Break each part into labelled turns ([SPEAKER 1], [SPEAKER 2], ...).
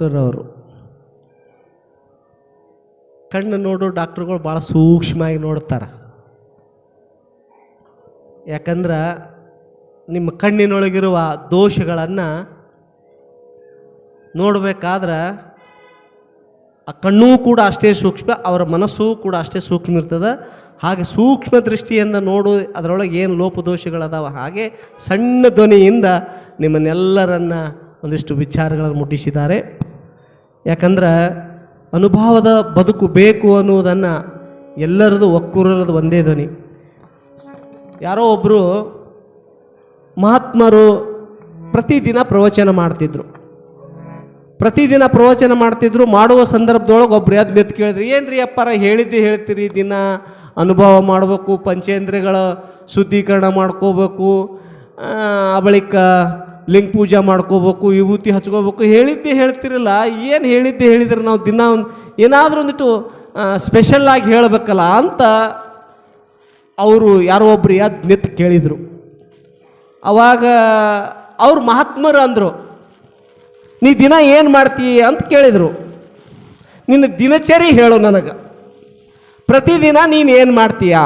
[SPEAKER 1] Doctor ಅವರು. ಕಣ್ಣು ನೋಡು, ಡಾಕ್ಟ್ರುಗಳು ಭಾಳ ಸೂಕ್ಷ್ಮವಾಗಿ ನೋಡ್ತಾರೆ. ಯಾಕಂದ್ರೆ ನಿಮ್ಮ ಕಣ್ಣಿನೊಳಗಿರುವ ದೋಷಗಳನ್ನು ನೋಡಬೇಕಾದ್ರೆ ಆ ಕಣ್ಣೂ ಕೂಡ ಅಷ್ಟೇ ಸೂಕ್ಷ್ಮ, ಅವರ ಮನಸ್ಸು ಕೂಡ ಅಷ್ಟೇ ಸೂಕ್ಷ್ಮ ಇರ್ತದೆ. ಹಾಗೆ ಸೂಕ್ಷ್ಮ ದೃಷ್ಟಿಯಿಂದ ನೋಡು, ಅದರೊಳಗೆ ಏನು ಲೋಪದೋಷಗಳದಾವ. ಹಾಗೆ ಸಣ್ಣ ಧ್ವನಿಯಿಂದ ನಿಮ್ಮನ್ನೆಲ್ಲರನ್ನ ಒಂದಿಷ್ಟು ವಿಚಾರಗಳನ್ನು ಮುಟ್ಟಿಸಿದ್ದಾರೆ. ಯಾಕಂದ್ರೆ ಅನುಭವದ ಬದುಕು ಬೇಕು ಅನ್ನುವುದನ್ನು ಎಲ್ಲರದು ಒಕ್ಕೂರರದು ಒಂದೇ ಧ್ವನಿ. ಯಾರೋ ಒಬ್ಬರು ಮಹಾತ್ಮರು ಪ್ರತಿದಿನ ಪ್ರವಚನ ಮಾಡ್ತಿದ್ರು. ಪ್ರತಿದಿನ ಪ್ರವಚನ ಮಾಡ್ತಿದ್ರು, ಮಾಡುವ ಸಂದರ್ಭದೊಳಗೆ ಒಬ್ರು ಎದ್ದು ನಿಂತು ಕೇಳಿದ್ರು ಏನು ರೀ ಅಪ್ಪಾರ, ಹೇಳಿದ್ದು ಹೇಳ್ತೀರಿ, ದಿನ ಅನುಭವ ಮಾಡಬೇಕು, ಪಂಚೇಂದ್ರಿಯಗಳ ಶುದ್ಧೀಕರಣ ಮಾಡ್ಕೋಬೇಕು ಆ ಬಳಿಕ ಲಿಂಗ ಪೂಜೆ ಮಾಡ್ಕೋಬೇಕು, ವಿಭೂತಿ ಹಚ್ಕೋಬೇಕು, ಹೇಳಿದ್ದೆ ಹೇಳ್ತಿರಲ್ಲ, ಏನು ಹೇಳಿದ್ದೆ ಹೇಳಿದ್ರೆ ನಾವು ದಿನ ಒಂದು ಏನಾದರೂ ಒಂದಿಟ್ಟು ಸ್ಪೆಷಲ್ಲಾಗಿ ಹೇಳಬೇಕಲ್ಲ ಅಂತ ಅವರು ಯಾರೋ ಒಬ್ಬರು ನಿಂತು ಕೇಳಿದರು. ಅವಾಗ ಅವ್ರು ಮಹಾತ್ಮರು ಅಂದರು, ನೀ ದಿನ ಏನು ಮಾಡ್ತೀಯ ಅಂತ ಕೇಳಿದರು. ನಿನ್ನ ದಿನಚರಿ ಹೇಳು ನನಗೆ. ಪ್ರತಿದಿನ ನೀನು ಏನು ಮಾಡ್ತೀಯಾ?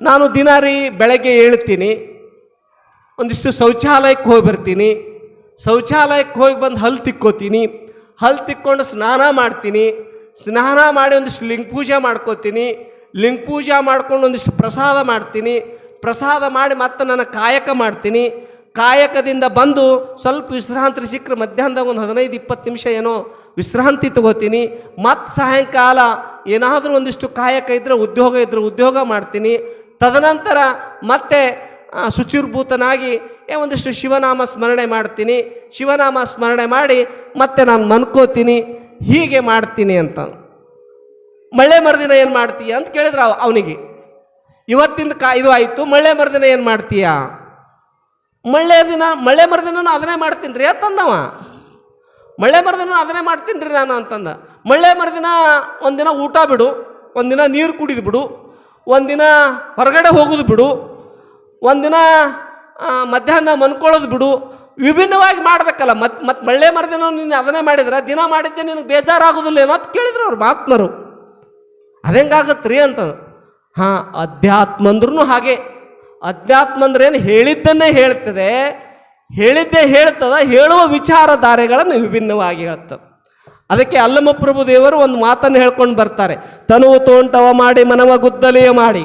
[SPEAKER 1] ನಾನು ದಿನ ರೀ ಬೆಳಗ್ಗೆ ಹೇಳ್ತೀನಿ ಒಂದಿಷ್ಟು ಶೌಚಾಲಯಕ್ಕೆ ಹೋಗಿ ಬರ್ತೀನಿ. ಶೌಚಾಲಯಕ್ಕೆ ಹೋಗಿ ಬಂದು ಹಲ್ಲು ತಿಕ್ಕೋತೀನಿ. ಹಲ್ಲು ತಿಕ್ಕೊಂಡು ಸ್ನಾನ ಮಾಡ್ತೀನಿ. ಸ್ನಾನ ಮಾಡಿ ಒಂದಿಷ್ಟು ಲಿಂಗ ಪೂಜೆ ಮಾಡ್ಕೋತೀನಿ. ಲಿಂಗ ಪೂಜೆ ಮಾಡ್ಕೊಂಡು ಒಂದಿಷ್ಟು ಪ್ರಸಾದ ಮಾಡ್ತೀನಿ. ಪ್ರಸಾದ ಮಾಡಿ ಮತ್ತೆ ನನ್ನ ಕಾಯಕ ಮಾಡ್ತೀನಿ. ಕಾಯಕದಿಂದ ಬಂದು ಸ್ವಲ್ಪ ವಿಶ್ರಾಂತಿ ಸಿಕ್ಕರೆ ಮಧ್ಯಾಹ್ನದಾಗ ಒಂದು ಹದಿನೈದು, ಇಪ್ಪತ್ತು ನಿಮಿಷ ಏನೋ ವಿಶ್ರಾಂತಿ ತಗೋತೀನಿ. ಮತ್ತು ಸಾಯಂಕಾಲ ಏನಾದರೂ ಒಂದಿಷ್ಟು ಕಾಯಕ ಇದ್ದರೆ ಉದ್ಯೋಗ ಇದ್ದರೆ ಉದ್ಯೋಗ ಮಾಡ್ತೀನಿ. ತದನಂತರ ಮತ್ತೆ ಶುಚಿರ್ಭೂತನಾಗಿ, ಏ, ಒಂದಿಷ್ಟು ಶಿವನಾಮ ಸ್ಮರಣೆ ಮಾಡ್ತೀನಿ, ಶಿವನಾಮ ಸ್ಮರಣೆ ಮಾಡಿ ಮತ್ತೆ ನಾನು ಮನ್ಕೋತೀನಿ, ಹೀಗೆ ಮಾಡ್ತೀನಿ ಅಂತ. ಮಳೆ ಮರುದಿನ ಏನು ಮಾಡ್ತೀಯ ಅಂತ ಕೇಳಿದ್ರು ಅವ ಅವನಿಗೆ. ಇವತ್ತಿಂದ ಕಾ ಇದು ಆಯಿತು ಮಳೆ ಮರುದಿನ ಏನು ಮಾಡ್ತೀಯಾ? ಮಳೆ ದಿನ ಮಳೆ ಮರುದಿನ ಅದನ್ನೇ ಮಾಡ್ತೀನಿ ರೀ, ಅಂತಂದವ. ಮಳೆ ಮರುದಿನ ಅದನ್ನೇ ಮಾಡ್ತೀನಿ ರೀ ನಾನು, ಅಂತಂದ. ಮಳೆ ಮರುದಿನ, ಒಂದಿನ ಊಟ ಬಿಡು, ಒಂದಿನ ನೀರು ಕುಡಿದು ಬಿಡು, ಒಂದಿನ ಹೊರಗಡೆ ಹೋಗೋದು ಬಿಡು ಒಂದಿನ ಮಧ್ಯಾಹ್ನ ಮನ್ಕೊಳ್ಳೋದು ಬಿಡು. ವಿಭಿನ್ನವಾಗಿ ಮಾಡಬೇಕಲ್ಲ. ಮತ್ತೆ ಮತ್ತೆ ಮಳ್ಳೆ ಮರದಿನ ನೀನು ಅದನ್ನೇ ಮಾಡಿದ್ರೆ, ದಿನ ಮಾಡಿದ್ದೆ ನಿನಗೆ ಬೇಜಾರಾಗೋದಿಲ್ಲ ಏನೋ ಅಂತ ಕೇಳಿದ್ರು ಅವ್ರು ಮಹಾತ್ಮರು. ಅದೆಂಗಾಗತ್ತೆ ರೀ ಅಂತ ಹಾಂ ಅಧ್ಯಾತ್ಮ ಅಂದ್ರೂ ಹಾಗೆ. ಅಧ್ಯಾತ್ಮ ಏನು ಹೇಳಿದ್ದನ್ನೇ ಹೇಳ್ತದೆ. ಹೇಳಿದ್ದೇ ಹೇಳ್ತದ, ಹೇಳುವ ವಿಚಾರಧಾರೆಗಳನ್ನು ವಿಭಿನ್ನವಾಗಿ ಹೇಳ್ತದೆ. ಅದಕ್ಕೆ ಅಲ್ಲಮಪ್ರಭು ದೇವರು ಒಂದು ಮಾತನ್ನು ಹೇಳ್ಕೊಂಡು ಬರ್ತಾರೆ. ತನುವು ತೋಂಟವ ಮಾಡಿ, ಮನವ ಗುದ್ದಲಿಯ ಮಾಡಿ.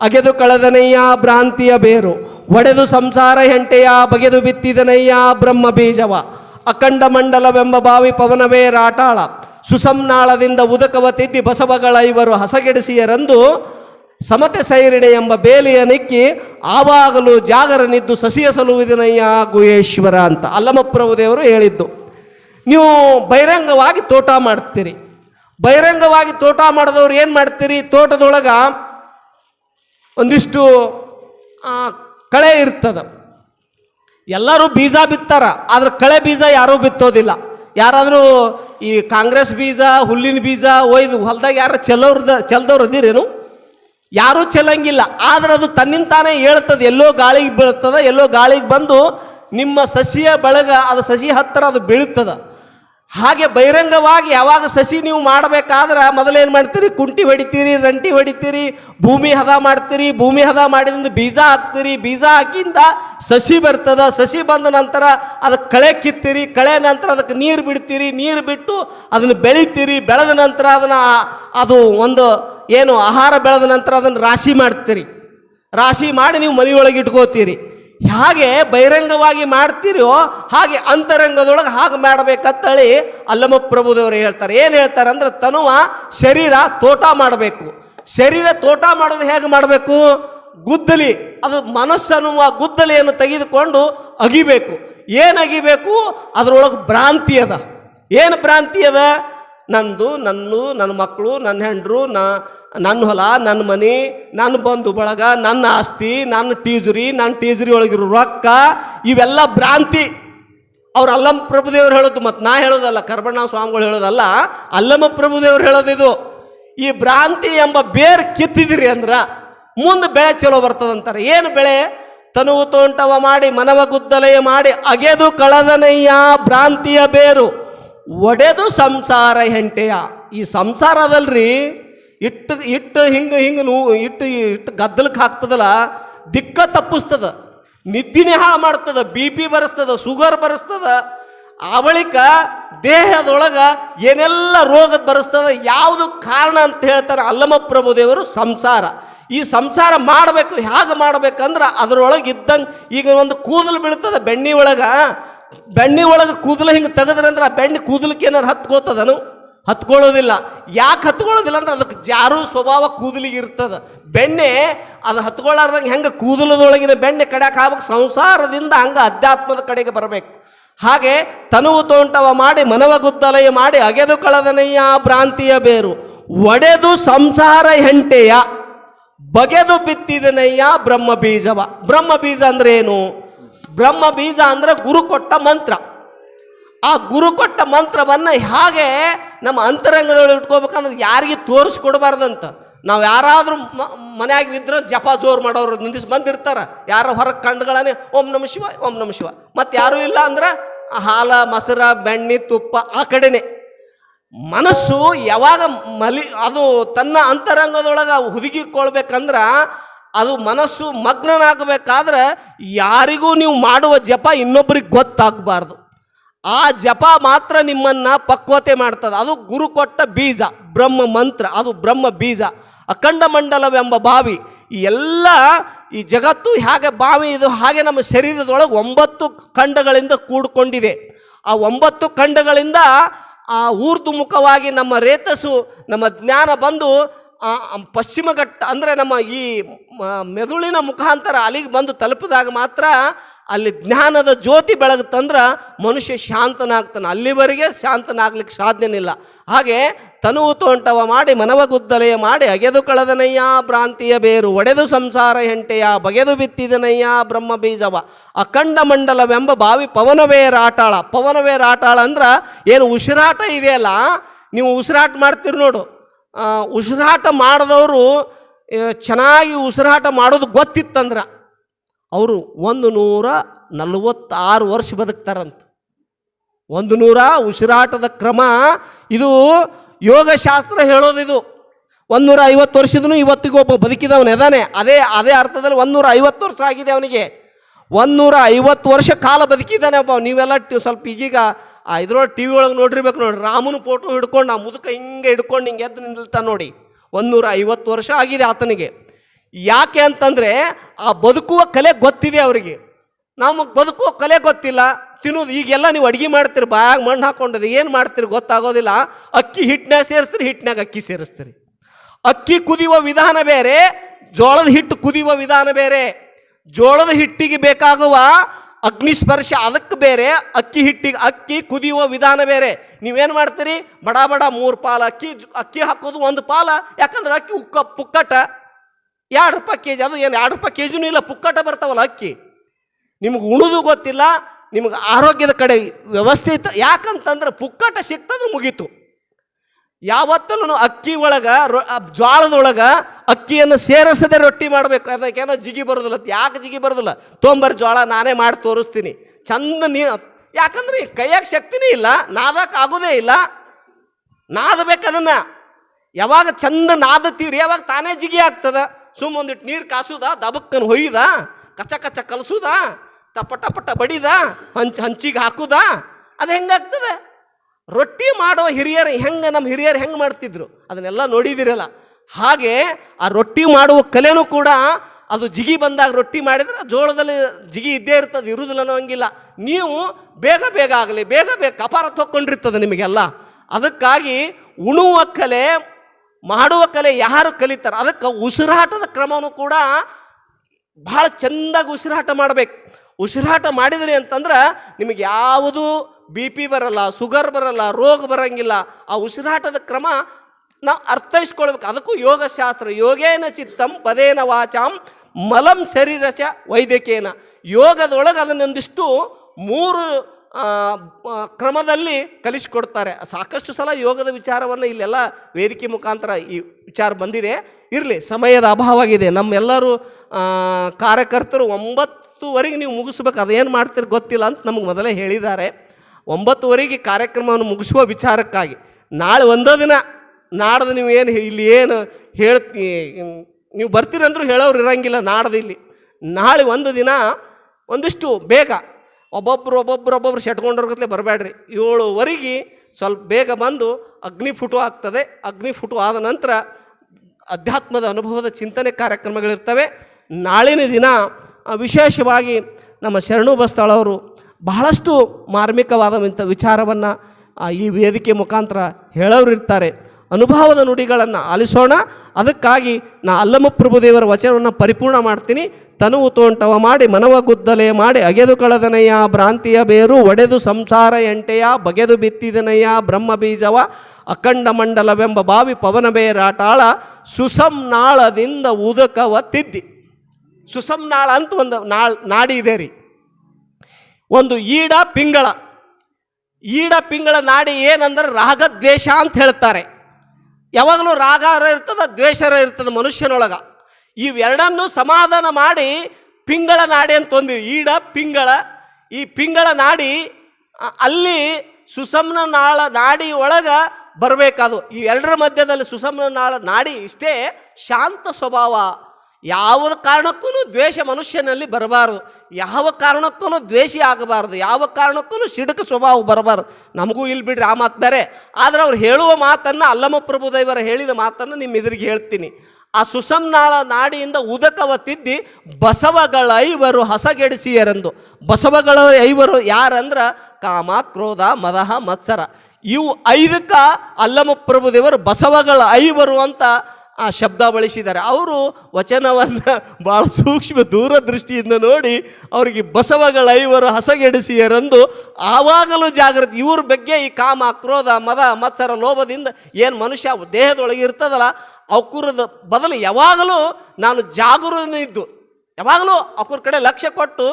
[SPEAKER 1] ಅಗೆದು ಕಳೆದನಯ್ಯ ಭ್ರಾಂತಿಯ ಬೇರು. ಒಡೆದು ಸಂಸಾರ ಹೆಂಟೆಯ ಬಗೆದು ಬಿತ್ತಿದನಯ್ಯ ಬ್ರಹ್ಮ ಬೀಜವ. ಅಖಂಡ ಮಂಡಲವೆಂಬ ಬಾವಿ ಪವನವೇ ರಾಟಾಳ. ಸುಸಂನಾಳದಿಂದ ಉದಕವ ತಿದ್ದಿ ಬಸವಗಳ ಇವರು ಹಸಗೆಡಿಸಿಯರಂದು ಸಮತೆ ಸೈರಿಣೆ ಎಂಬ ಬೇಲಿಯ ನಿಕ್ಕಿ ಆವಾಗಲೂ ಜಾಗರನಿದ್ದು ಸಸಿಯ ಸಲುವುದಿನಯ್ಯ ಗುಹೇಶ್ವರ ಅಂತ ಅಲ್ಲಮಪ್ರಭುದೇವರು ಹೇಳಿದ್ದು. ನೀವು ಬಹಿರಂಗವಾಗಿ ತೋಟ ಮಾಡ್ತೀರಿ. ಬಹಿರಂಗವಾಗಿ ತೋಟ ಮಾಡಿದವ್ರು ಏನು ಮಾಡ್ತೀರಿ? ತೋಟದೊಳಗೆ ಒಂದಿಷ್ಟು ಕಳೆ ಇರ್ತದ. ಎಲ್ಲರೂ ಬೀಜ ಬಿತ್ತಾರ, ಆದ್ರೆ ಕಳೆ ಬೀಜ ಯಾರೂ ಬಿತ್ತೋದಿಲ್ಲ. ಯಾರಾದರೂ ಈ ಕಾಂಗ್ರೆಸ್ ಬೀಜ, ಹುಲ್ಲಿನ ಬೀಜ, ಒಯ್ದು ಹೊಲ್ದಾಗ ಯಾರು ಚೆಲ್ಲೋರ್ದ, ಚೆಲ್ದವ್ರು ಅದಿರೇನು ಯಾರೂ ಚೆಲ್ಲಂಗಿಲ್ಲ. ಆದ್ರೆ ಅದು ತನ್ನಿಂದ ತಾನೇ ಹೇಳ್ತದೆ ಎಲ್ಲೋ ಗಾಳಿಗೆ ಬೀಳ್ತದೆ, ಎಲ್ಲೋ ಗಾಳಿಗೆ ಬಂದು ನಿಮ್ಮ ಸಸಿಯ ಬಳಗ, ಅದು ಸಸಿ ಹತ್ತಿರ ಅದು ಬೀಳ್ತದ. ಹಾಗೆ ಬಹಿರಂಗವಾಗಿ ಯಾವಾಗ ಸಸಿ ನೀವು ಮಾಡಬೇಕಾದ್ರೆ ಮೊದಲೇನು ಮಾಡ್ತೀರಿ? ಕುಂಟಿ ಹೊಡಿತೀರಿ, ರಂಟಿ ಹೊಡಿತೀರಿ, ಭೂಮಿ ಹದ ಮಾಡ್ತೀರಿ, ಭೂಮಿ ಹದ ಮಾಡಿದಿಂದ ಬೀಜ ಹಾಕ್ತೀರಿ, ಬೀಜ ಹಾಕಿಂದ ಸಸಿ ಬರ್ತದ, ಸಸಿ ಬಂದ ನಂತರ ಅದಕ್ಕೆ ಕಳೆ ಕಿತ್ತೀರಿ, ಕಳೆ ನಂತರ ಅದಕ್ಕೆ ನೀರು ಬಿಡ್ತೀರಿ, ನೀರು ಬಿಟ್ಟು ಅದನ್ನು ಬೆಳಿತೀರಿ, ಬೆಳೆದ ನಂತರ ಅದನ್ನು ಅದು ಒಂದು ಏನು ಆಹಾರ ಬೆಳೆದ ನಂತರ ಅದನ್ನು ರಾಶಿ ಮಾಡ್ತೀರಿ. ರಾಶಿ ಮಾಡಿ ನೀವು ಮನೆಯೊಳಗೆ ಇಟ್ಕೋತೀರಿ. ಹಾಗೆ ಬಹಿರಂಗವಾಗಿ ಮಾಡ್ತೀರೋ ಹಾಗೆ ಅಂತರಂಗದೊಳಗೆ ಹಾಗೆ ಮಾಡಬೇಕಂತೇಳಿ ಅಲ್ಲಮ್ಮ ಪ್ರಭುದೇವರು ಹೇಳ್ತಾರೆ. ಏನು ಹೇಳ್ತಾರೆ ಅಂದ್ರೆ ತನುವ ಶರೀರ ತೋಟ ಮಾಡಬೇಕು. ಶರೀರ ತೋಟ ಮಾಡೋದು ಹೇಗೆ ಮಾಡಬೇಕು? ಗುದ್ದಲಿ, ಅದು ಮನಸ್ಸನ್ನುವ ಗುದ್ದಲಿಯನ್ನು ತೆಗೆದುಕೊಂಡು ಅಗಿಬೇಕು. ಏನು ಅಗಿಬೇಕು? ಅದರೊಳಗೆ ಭ್ರಾಂತಿ ಅದ. ಏನು ಭ್ರಾಂತಿ ಅದ? ನಂದು, ನನ್ನು, ನನ್ನ ಮಕ್ಕಳು, ನನ್ನ ಹೆಂಡರು, ನಾ, ನನ್ನ ಹೊಲ, ನನ್ನ ಮನೆ, ನನ್ನ ಬಂಧು ಬಳಗ, ನನ್ನ ಆಸ್ತಿ, ನನ್ನ ಟೀಜುರಿ ನನ್ನ ಟೀಜುರಿ ಒಳಗಿರೋ ರೊಕ್ಕ, ಇವೆಲ್ಲ ಭ್ರಾಂತಿ. ಅವ್ರು ಅಲ್ಲಮ್ಮ ಪ್ರಭುದೇವ್ರು ಹೇಳೋದು ಮತ್ತು ನಾ ಹೇಳೋದಲ್ಲ, ಕರ್ಬಣ್ಣ ಸ್ವಾಮಿಗಳು ಹೇಳೋದಲ್ಲ ಅಲ್ಲಮ್ಮ ಪ್ರಭುದೇವ್ರು ಹೇಳೋದಿದು ಈ ಭ್ರಾಂತಿ ಎಂಬ ಬೇರು ಕಿತ್ತಿದಿರಿ ಅಂದ್ರೆ, ಮುಂದೆ ಬೆಳೆ ಚಲೋ ಬರ್ತದಂತಾರೆ. ಏನು ಬೆಳೆ? ತನುವು ತೋಂಟವ ಮಾಡಿ, ಮನವ ಗುದ್ದಲೆಯ ಮಾಡಿ, ಅಗೆದು ಕಳದನಯ್ಯ ಭ್ರಾಂತಿಯ ಬೇರು. ಒಡೆದು ಸಂಸಾರ ಹೆಂಟೆಯ. ಈ ಸಂಸಾರದಲ್ರಿ ಇಟ್ಟು ಇಟ್ಟು ಹಿಂಗೆ ಹಿಂಗೆ ನೂ, ಇಟ್ಟು ಇಟ್ಟು ಗದ್ದಲಕ್ಕೆ ಹಾಕ್ತದಲ್ಲ, ದಿಕ್ಕ ತಪ್ಪಿಸ್ತದ. ನಿದ್ದಿನೇ ಹಾಳು ಮಾಡ್ತದ, ಬಿ ಪಿ ಬರೆಸ್ತದ, ಶುಗರ್ ಬರೆಸ್ತದ. ಅವಳಿಕ ಬಳಿಕ ದೇಹದೊಳಗ ಏನೆಲ್ಲ ರೋಗ ಬರೆಸ್ತದ, ಯಾವುದು ಕಾರಣ ಅಂತ ಹೇಳ್ತಾರೆ ಅಲ್ಲಮ ಪ್ರಭುದೇವರು ಸಂಸಾರ. ಈ ಸಂಸಾರ ಮಾಡಬೇಕು, ಹೇಗೆ ಮಾಡ್ಬೇಕಂದ್ರೆ ಅದರೊಳಗೆ ಇದ್ದಂಗೆ ಈಗ ಒಂದು ಕೂದಲು ಬೀಳ್ತದೆ ಬೆಣ್ಣೆ ಒಳಗೆ ಬೆಣ್ಣೆ ಒಳಗೆ ಕೂದಲು ಹಿಂಗೆ ತೆಗೆದ್ರಂದ್ರೆ ಆ ಬೆಣ್ಣೆ ಕೂದಲಕ್ಕೆ ಏನಾರು ಹತ್ಕೋತದನು ಹತ್ಕೊಳ್ಳೋದಿಲ್ಲ. ಯಾಕೆ ಹತ್ಕೊಳ್ಳೋದಿಲ್ಲ ಅಂದ್ರೆ ಅದಕ್ಕೆ ಜಾರು ಸ್ವಭಾವ ಕೂದಲಿಗೆ ಇರ್ತದ. ಬೆಣ್ಣೆ ಅದು ಹತ್ಕೊಳ್ಳಾರ್ದಂಗೆ ಹೆಂಗೆ ಕೂದಲದೊಳಗಿನ ಬೆಣ್ಣೆ ಕಡೆಗೆ ಆಗ್ಬೇಕು? ಸಂಸಾರದಿಂದ ಹಂಗೆ ಅಧ್ಯಾತ್ಮದ ಕಡೆಗೆ ಬರಬೇಕು. ಹಾಗೆ ತನುವು ತೋಂಟವ ಮಾಡಿ ಮನವ ಗುದ್ದಲಯ ಮಾಡಿ ಅಗೆದು ಕಳದನಯ್ಯ ಭ್ರಾಂತಿಯ ಬೇರು. ಒಡೆದು ಸಂಸಾರ ಹೆಂಟೆಯ, ಬಗೆದು ಬಿತ್ತಿದನಯ್ಯ ಬ್ರಹ್ಮ ಬೀಜವ. ಬ್ರಹ್ಮ ಬೀಜ ಅಂದ್ರೆ ಏನು ಬ್ರಹ್ಮ ಬೀಜ ಅಂದ್ರೆ ಗುರು ಕೊಟ್ಟ ಮಂತ್ರ. ಆ ಗುರು ಕೊಟ್ಟ ಮಂತ್ರವನ್ನು ಹಾಗೆ ನಮ್ಮ ಅಂತರಂಗದೊಳಗೆ ಇಟ್ಕೋಬೇಕಂದ್ರೆ ಯಾರಿಗೆ ತೋರಿಸ್ಕೊಡ್ಬಾರ್ದಂತ ನಾವು ಯಾರಾದರೂ ಮನೆಯಾಗಿ ಬಿದ್ದರೆ ಜಪ ಜೋರು ಮಾಡೋರು ನಿಂದಿಸಿ ಬಂದಿರ್ತಾರೆ. ಯಾರೋ ಹೊರಗೆ ಕಂಡುಗಳೇ ಓಂ ನಮ ಶಿವ ಓಂ ನಮ ಶಿವ ಮತ್ತು ಯಾರೂ ಇಲ್ಲ ಅಂದ್ರೆ ಹಾಲ, ಮೊಸರ, ಬೆಣ್ಣೆ, ತುಪ್ಪ ಆ ಕಡೆನೆ. ಮನಸ್ಸು ಯಾವಾಗ ಮಲಿ, ಅದು ತನ್ನ ಅಂತರಂಗದೊಳಗೆ ಹುದುಗಿಕೊಳ್ಬೇಕಂದ್ರ ಅದು ಮನಸ್ಸು ಮಗ್ನನಾಗಬೇಕಾದ್ರೆ ಯಾರಿಗೂ ನೀವು ಮಾಡುವ ಜಪ ಇನ್ನೊಬ್ಬರಿಗೆ ಗೊತ್ತಾಗಬಾರ್ದು. ಆ ಜಪ ಮಾತ್ರ ನಿಮ್ಮನ್ನು ಪಕ್ವತೆ ಮಾಡ್ತದೆ. ಅದು ಗುರು ಕೊಟ್ಟ ಬೀಜ, ಬ್ರಹ್ಮ ಮಂತ್ರ, ಅದು ಬ್ರಹ್ಮ ಬೀಜ. ಅಖಂಡ ಮಂಡಲವೆಂಬ ಬಾವಿ. ಎಲ್ಲ ಈ ಜಗತ್ತು ಹೇಗೆ ಬಾವಿ ಇದು, ಹಾಗೆ ನಮ್ಮ ಶರೀರದೊಳಗೆ ಒಂಬತ್ತು ಖಂಡಗಳಿಂದ ಕೂಡಿಕೊಂಡಿದೆ. ಆ ಒಂಬತ್ತು ಖಂಡಗಳಿಂದ ಆ ಊರ್ದುಮುಖವಾಗಿ ನಮ್ಮ ರೇತಸ್ಸು, ನಮ್ಮ ಜ್ಞಾನ ಬಂದು ಪಶ್ಚಿಮ ಘಟ್ಟ ಅಂದರೆ ನಮ್ಮ ಈ ಮೆದುಳಿನ ಮುಖಾಂತರ ಅಲ್ಲಿಗೆ ಬಂದು ತಲುಪಿದಾಗ ಮಾತ್ರ ಅಲ್ಲಿ ಜ್ಞಾನದ ಜ್ಯೋತಿ ಬೆಳಗುತ್ತಂದ್ರೆ ಮನುಷ್ಯ ಶಾಂತನಾಗ್ತಾನೆ. ಅಲ್ಲಿವರೆಗೆ ಶಾಂತನಾಗ್ಲಿಕ್ಕೆ ಸಾಧ್ಯನಿಲ್ಲ. ಹಾಗೆ ತನುವು ತೋಂಟವ ಮಾಡಿ ಮನವ ಗುದ್ದಲೆಯ ಮಾಡಿ ಅಗೆದು ಕಳೆದನಯ್ಯ ಭ್ರಾಂತಿಯ ಬೇರು, ಒಡೆದು ಸಂಸಾರ ಹೆಂಟೆಯ, ಬಗೆದು ಬಿತ್ತಿದನಯ್ಯ ಬ್ರಹ್ಮ ಬೀಜವ ಅಖಂಡ ಮಂಡಲವೆಂಬ ಬಾವಿ ಪವನವೇ ರಾಟಾಳ. ಪವನವೇ ರಾಟಾಳ ಅಂದ್ರೆ ಏನು ಉಸಿರಾಟ ಇದೆಯಲ್ಲ? ನೀವು ಉಸಿರಾಟ ಮಾಡ್ತೀರಿ ನೋಡು. ಉಸಿರಾಟ ಮಾಡಿದವರು ಚೆನ್ನಾಗಿ ಉಸಿರಾಟ ಮಾಡೋದು ಗೊತ್ತಿತ್ತಂದ್ರೆ ಅವರು ಒಂದು ನೂರ ನಲವತ್ತಾರು ವರ್ಷ ಬದುಕ್ತಾರಂತ. ಒಂದು ನೂರ ಉಸಿರಾಟದ ಕ್ರಮ ಇದು ಯೋಗಶಾಸ್ತ್ರ ಹೇಳೋದಿದು ನೂರ ಐವತ್ತು ವರ್ಷದೂ ಇವತ್ತಿಗೂ ಒಬ್ಬ ಬದುಕಿದವನು ಎದಾನೆ ಅದೇ ಅದೇ ಅರ್ಥದಲ್ಲಿ ಒಂದೂರ ಐವತ್ತು ವರ್ಷ ಆಗಿದೆ ಅವನಿಗೆ. ಒಂದೂರ ಐವತ್ತು ವರ್ಷ ಕಾಲ ಬದುಕಿದ್ದಾನೆ ಅಪ್ಪ ನೀವೆಲ್ಲ ಸ್ವಲ್ಪ ಈಗೀಗ ಇದ್ರೊಳಗೆ ಟಿ ವಿ ಒಳಗೆ ನೋಡಿರ್ಬೇಕು ನೋಡಿ ರಾಮನ ಫೋಟೋ ಹಿಡ್ಕೊಂಡು, ಆ ಮುದುಕ ಹಿಂಗೆ ಹಿಡ್ಕೊಂಡು ಹಿಂಗೆ ಎದ್ದು ನಿಲ್ತಾನೆ ನೋಡಿ. ಒಂದೂರ ಐವತ್ತು ವರ್ಷ ಆಗಿದೆ ಆತನಿಗೆ. ಯಾಕೆ ಅಂತಂದರೆ ಆ ಬದುಕುವ ಕಲೆ ಗೊತ್ತಿದೆ ಅವರಿಗೆ. ನಮಗೆ ಬದುಕುವ ಕಲೆ ಗೊತ್ತಿಲ್ಲ. ತಿನ್ನೋದು, ಈಗೆಲ್ಲ ನೀವು ಅಡುಗೆ ಮಾಡ್ತೀರಿ, ಬಾಯಾಗ ಮಣ್ಣು ಹಾಕೊಂಡದ ಏನು ಮಾಡ್ತೀರಿ ಗೊತ್ತಾಗೋದಿಲ್ಲ. ಅಕ್ಕಿ ಹಿಟ್ಟಿನಾಗ ಸೇರಿಸ್ತೀರಿ ಹಿಟ್ಟಿನಾಗ ಅಕ್ಕಿ ಸೇರಿಸ್ತೀರಿ. ಅಕ್ಕಿ ಕುದಿಯುವ ವಿಧಾನ ಬೇರೆ, ಜೋಳದ ಹಿಟ್ಟು ಕುದಿಯುವ ವಿಧಾನ ಬೇರೆ. ಜೋಳದ ಹಿಟ್ಟಿಗೆ ಬೇಕಾಗುವ ಅಗ್ನಿಸ್ಪರ್ಶ ಅದಕ್ಕೆ ಬೇರೆ, ಅಕ್ಕಿ ಹಿಟ್ಟಿಗೆ ಅಕ್ಕಿ, ಕುದಿಯುವ ವಿಧಾನ ಬೇರೆ. ನೀವೇನು ಮಾಡ್ತೀರಿ? ಬಡ ಬಡ ಮೂರು ಪಾಲ ಅಕ್ಕಿ ಅಕ್ಕಿ ಹಾಕೋದು ಒಂದು ಪಾಲ. ಯಾಕಂದ್ರೆ ಅಕ್ಕಿ ಉಕ್ಕ, ಪುಕ್ಕಟ. ಎರಡು ರೂಪಾಯಿ ಕೆ ಜಿ ಅದು ಏನು, ಎರಡು ರೂಪಾಯಿ ಕೆ ಜಿನೂ ಇಲ್ಲ, ಪುಕ್ಕಟ ಬರ್ತಾವಲ್ಲ ಅಕ್ಕಿ. ನಿಮ್ಗೆ ಉಣುದು ಗೊತ್ತಿಲ್ಲ, ನಿಮ್ಗೆ ಆರೋಗ್ಯದ ಕಡೆ ವ್ಯವಸ್ಥೆ ಇತ್ತು. ಯಾಕಂತಂದ್ರೆ ಪುಕ್ಕಟ ಸಿಕ್ತಂದ್ರೆ ಮುಗೀತು. ಯಾವತ್ತೂ ಅಕ್ಕಿ ಒಳಗೆ ಜ್ವಾಳದೊಳಗೆ ಅಕ್ಕಿಯನ್ನು ಸೇರಿಸದೆ ರೊಟ್ಟಿ ಮಾಡಬೇಕು. ಅದಕ್ಕೇನೋ ಜಿಗಿ ಬರೋದಿಲ್ಲ. ಯಾಕೆ ಜಿಗಿ ಬರೋದಿಲ್ಲ? ತೊಂಬರ್ ಜ್ವಾಳ ನಾನೇ ಮಾಡಿ ತೋರಿಸ್ತೀನಿ. ಚಂದ ನೀ ಯಾಕಂದ್ರೆ ಕೈಯಾಗ ಶಕ್ತಿನೇ ಇಲ್ಲ ನಾದಕ್ಕೆ ಆಗೋದೇ ಇಲ್ಲ. ನಾದಬೇಕು ಅದನ್ನು. ಯಾವಾಗ ಚಂದ ನಾದತ್ತೀರಿ ಯಾವಾಗ ತಾನೇ ಜಿಗಿ ಆಗ್ತದ? ಸುಮ್ಮ ಒಂದಿಟ್ಟು ನೀರು ಕಾಸುದ ದಬಕ್ಕನ್ನು ಹೊಯ್ದ ಕಚ್ಚ ಕಚ್ಚ ಕಲಸುದ ತಪ್ಪ ಟಪ ಟ ಬಡಿದ ಹಂಚ್ ಹಂಚಿಗೆ ಹಾಕುದ, ಅದು ಹೆಂಗಾಗ್ತದೆ ರೊಟ್ಟಿ ಮಾಡುವ ಹಿರಿಯರು ಹೆಂಗೆ ನಮ್ಮ ಹಿರಿಯರು ಹೆಂಗೆ ಮಾಡ್ತಿದ್ರು? ಅದನ್ನೆಲ್ಲ ನೋಡಿದಿರಲ್ಲ. ಹಾಗೆ ಆ ರೊಟ್ಟಿ ಮಾಡುವ ಕಲೆನೂ ಕೂಡ ಅದು ಜಿಗಿ ಬಂದಾಗ ರೊಟ್ಟಿ ಮಾಡಿದ್ರೆ ಜೋಳದಲ್ಲಿ ಜಿಗಿ ಇದ್ದೇ ಇರ್ತದೆ ಇರುವುದಿಲ್ಲ ಅನ್ನೋಂಗಿಲ್ಲ. ನೀವು ಬೇಗ ಬೇಗ ಆಗಲಿ, ಬೇಗ ಬೇಗ ಕಪಾರ ತೊಕ್ಕೊಂಡಿರ್ತದೆ ನಿಮಗೆಲ್ಲ. ಅದಕ್ಕಾಗಿ ಉಣುವ ಕಲೆ, ಮಾಡುವ ಕಲೆ ಯಾರು ಕಲಿತಾರೆ? ಅದಕ್ಕೆ ಉಸಿರಾಟದ ಕ್ರಮವೂ ಕೂಡ ಭಾಳ ಚೆಂದಾಗಿ ಉಸಿರಾಟ ಮಾಡಬೇಕು. ಉಸಿರಾಟ ಮಾಡಿದ್ರಿ ಅಂತಂದ್ರೆ ನಿಮಗೆ ಯಾವುದು ಬಿ ಪಿ ಬರಲ್ಲ ಸುಗರ್ ಬರಲ್ಲ, ರೋಗ ಬರಂಗಿಲ್ಲ, ಆ ಉಸಿರಾಟದ ಕ್ರಮ ನಾವು ಅರ್ಥೈಸ್ಕೊಳ್ಬೇಕು. ಅದಕ್ಕೂ ಯೋಗಶಾಸ್ತ್ರ, ಯೋಗೇನ ಚಿತ್ತಂ ಪದೇನ ವಾಚಾಂ ಮಲಂ ಶರೀರಚ ವೈದ್ಯಕೇನ. ಯೋಗದೊಳಗೆ ಅದನ್ನೊಂದಿಷ್ಟು ಮೂರು ಕ್ರಮದಲ್ಲಿ ಕಲಿಸಿಕೊಡ್ತಾರೆ. ಸಾಕಷ್ಟು ಸಲ ಯೋಗದ ವಿಚಾರವನ್ನು ಇಲ್ಲೆಲ್ಲ ವೇದಿಕೆ ಮುಖಾಂತರ ಈ ವಿಚಾರ ಬಂದಿದೆ. ಇರಲಿ, ಸಮಯದ ಅಭಾವ ಆಗಿದೆ ನಮ್ಮೆಲ್ಲರೂ ಕಾರ್ಯಕರ್ತರು ಒಂಬತ್ತು ಒಂಬತ್ತುವರೆಗೆ ನೀವು ಮುಗಿಸ್ಬೇಕು. ಅದೇನು ಮಾಡ್ತೀರಿ ಗೊತ್ತಿಲ್ಲ ಅಂತ ನಮಗೆ ಮೊದಲೇ ಹೇಳಿದ್ದಾರೆ. ಒಂಬತ್ತುವರೆಗೆ ಕಾರ್ಯಕ್ರಮವನ್ನು ಮುಗಿಸುವ ವಿಚಾರಕ್ಕಾಗಿ. ನಾಳೆ ಒಂದೇ ದಿನ, ನಾಡ್ದು ನೀವು ಏನು ಇಲ್ಲಿ ಏನು ಹೇಳ್ತಿ ನೀವು ಬರ್ತೀರಂದ್ರೂ ಹೇಳೋರು ಇರಂಗಿಲ್ಲ ನಾಡ್ದು ಇಲ್ಲಿ. ನಾಳೆ ಒಂದು ದಿನ ಒಂದಿಷ್ಟು ಬೇಗ, ಒಬ್ಬೊಬ್ರು ಒಬ್ಬೊಬ್ರು ಒಬ್ಬೊಬ್ರು ಸೆಟ್ಕೊಂಡವ್ರಗತ್ಲೆ ಬರಬೇಡ್ರಿ. ಏಳುವರೆಗೆ ಸ್ವಲ್ಪ ಬೇಗ ಬಂದು ಅಗ್ನಿ ಫುಟು ಆಗ್ತದೆ. ಅಗ್ನಿ ಫುಟು ಆದ ನಂತರ ಅಧ್ಯಾತ್ಮದ ಅನುಭವದ ಚಿಂತನೆ ಕಾರ್ಯಕ್ರಮಗಳಿರ್ತವೆ. ನಾಳಿನ ದಿನ ವಿಶೇಷವಾಗಿ ನಮ್ಮ ಶರಣು ಬಸ್ತಾಳವರು ಬಹಳಷ್ಟು ಮಾರ್ಮಿಕವಾದಂಥ ವಿಚಾರವನ್ನು ಈ ವೇದಿಕೆ ಮುಖಾಂತರ ಹೇಳೋರಿರ್ತಾರೆ ಅನುಭವದ ನುಡಿಗಳನ್ನು ಆಲಿಸೋಣ. ಅದಕ್ಕಾಗಿ ನಾ ಅಲ್ಲಮ ಪ್ರಭುದೇವರ ವಚನವನ್ನು ಪರಿಪೂರ್ಣ ಮಾಡ್ತೀನಿ. ತನುವು ತೋಂಟವ ಮಾಡಿ, ಮನವ ಗುದ್ದಲೆ ಮಾಡಿ, ಅಗೆದು ಕಳೆದನಯ್ಯ, ಭ್ರಾಂತಿಯ ಬೇರು ಒಡೆದು ಸಂಸಾರ ಎಂಟೆಯ, ಬಗೆದು ಬಿತ್ತಿದನಯ್ಯ, ಬ್ರಹ್ಮ ಬೀಜವ, ಅಖಂಡ ಮಂಡಲವೆಂಬ ಬಾವಿ ಪವನ ಬೇರಾಟಾಳ ಸುಸಂನಾಳದಿಂದ ಉದಕವ ತಿದ್ದಿ. ಸುಸಂನಾಳ ಅಂತ ಒಂದು ನಾಳ್, ನಾಡಿ ಇದೆ ರೀ. ಒಂದು ಈಡ ಪಿಂಗಳ. ಈಡ ಪಿಂಗಳ ನಾಡಿ ಏನಂದ್ರೆ ರಾಗ ದ್ವೇಷ ಅಂತ ಹೇಳ್ತಾರೆ. ಯಾವಾಗಲೂ ರಾಗಾರ ಇರ್ತದೆ, ದ್ವೇಷರ ಇರ್ತದೆ ಮನುಷ್ಯನೊಳಗ. ಇವೆರಡನ್ನು ಸಮಾಧಾನ ಮಾಡಿ ಪಿಂಗಳ ನಾಡಿ ಅಂತ ಒಂದಿರಿ. ಈಡ ಪಿಂಗಳ. ಈ ಪಿಂಗಳ ನಾಡಿ ಅಲ್ಲಿ ಸುಸಮ್ನ ನಾಳ ನಾಡಿ ಒಳಗ ಬರಬೇಕದು. ಈ ಎರಡರ ಮಧ್ಯದಲ್ಲಿ ಸುಸಮ್ನ ನಾಳ ನಾಡಿ ಇಷ್ಟೇ ಶಾಂತ ಸ್ವಭಾವ. ಯಾವ ಕಾರಣಕ್ಕೂ ದ್ವೇಷ ಮನುಷ್ಯನಲ್ಲಿ ಬರಬಾರದು. ಯಾವ ಕಾರಣಕ್ಕೂ ದ್ವೇಷಿ ಆಗಬಾರ್ದು. ಯಾವ ಕಾರಣಕ್ಕೂ ಸಿಡುಕು ಸ್ವಭಾವ ಬರಬಾರ್ದು. ನಮಗೂ ಇಲ್ಲಿ ಬಿಡ್ರಿ, ಆ ಮಾತು ಬೇರೆ. ಆದರೆ ಅವ್ರು ಹೇಳುವ ಮಾತನ್ನು ಅಲ್ಲಮ್ಮ ಪ್ರಭುದೇವರ ಹೇಳಿದ ಮಾತನ್ನು ನಿಮ್ಮ ಎದುರಿಗೆ ಹೇಳ್ತೀನಿ. ಆ ಸುಸಂನಾಳ ನಾಡಿಯಿಂದ ಉದಕವ ತಿದ್ದಿ ಬಸವಗಳ ಐವರು ಹಸಗೆಡಿಸಿಯರೆಂದು. ಬಸವಗಳ ಐವರು ಯಾರಂದ್ರ? ಕಾಮ, ಕ್ರೋಧ, ಮದಹ, ಮತ್ಸರ. ಇವು ಐದಕ್ಕ ಅಲ್ಲಮ ಪ್ರಭುದೇವರು ಬಸವಗಳ ಐವರು ಅಂತ ಆ ಶಬ್ದ ಬಳಸಿದ್ದಾರೆ. ಅವರು ವಚನವನ್ನು ಭಾಳ ಸೂಕ್ಷ್ಮ ದೂರದೃಷ್ಟಿಯಿಂದ ನೋಡಿ ಅವರಿಗೆ ಬಸವಗಳ ಐವರು ಹಸಗೆಡಿಸಿಯರಂದು ಆವಾಗಲೂ ಜಾಗೃತಿ. ಇವ್ರ ಬಗ್ಗೆ ಈ ಕಾಮ, ಕ್ರೋಧ, ಮದ, ಮತ್ಸರ, ಲೋಭದಿಂದ ಏನು ಮನುಷ್ಯ ದೇಹದೊಳಗೆ ಇರ್ತದಲ್ಲ, ಅವಕುರದ ಬದಲು ಯಾವಾಗಲೂ ನಾನು ಜಾಗೃತನಿದ್ದು ಯಾವಾಗಲೂ ಅವ್ರ ಕಡೆ ಲಕ್ಷ್ಯ ಕೊಟ್ಟು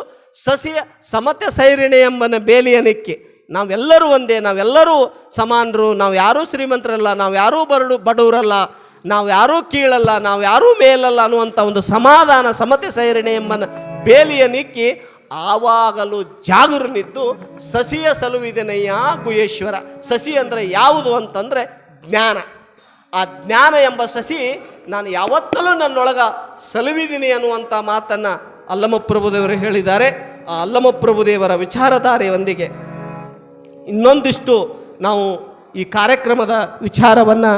[SPEAKER 1] ಸಸಿಯ ಸಮತೆ ಸೈರಿಣೆ ಎಂಬನ ಬೇಲಿಯ ನಿಕ್ಕಿ. ನಾವೆಲ್ಲರೂ ಒಂದೇ, ನಾವೆಲ್ಲರೂ ಸಮಾನರು, ನಾವು ಯಾರೂ ಶ್ರೀಮಂತರಲ್ಲ, ನಾವು ಯಾರೂ ಬರಡು ಬಡವರಲ್ಲ ನಾವು ಯಾರೂ ಕೀಳಲ್ಲ, ನಾವು ಯಾರೂ ಮೇಲಲ್ಲ ಅನ್ನುವಂಥ ಒಂದು ಸಮಾಧಾನ ಸಮತೆ ಸೈರಣೆ ಎಂಬನ ಬೇಲಿಯ ನಿಕ್ಕಿ ಆವಾಗಲೂ ಜಾಗರನಿದ್ದು, ಸಸಿಯ ಸಲುವಿದನಯ್ಯ ಕುಯೇಶ್ವರ. ಸಸಿ ಅಂದರೆ ಯಾವುದು ಅಂತಂದರೆ ಜ್ಞಾನ. ಆ ಜ್ಞಾನ ಎಂಬ ಸಸಿ ನಾನು ಯಾವತ್ತಲೂ ನನ್ನೊಳಗ ಸಲುವಿದ್ದೀನಿ ಅನ್ನುವಂಥ ಮಾತನ್ನು ಅಲ್ಲಮ ಪ್ರಭುದೇವರು ಹೇಳಿದ್ದಾರೆ. ಆ ಅಲ್ಲಮ ಪ್ರಭುದೇವರ ವಿಚಾರಧಾರೆಯೊಂದಿಗೆ ಇನ್ನೊಂದಿಷ್ಟು ನಾವು ಈ ಕಾರ್ಯಕ್ರಮದ ವಿಚಾರವನ್ನು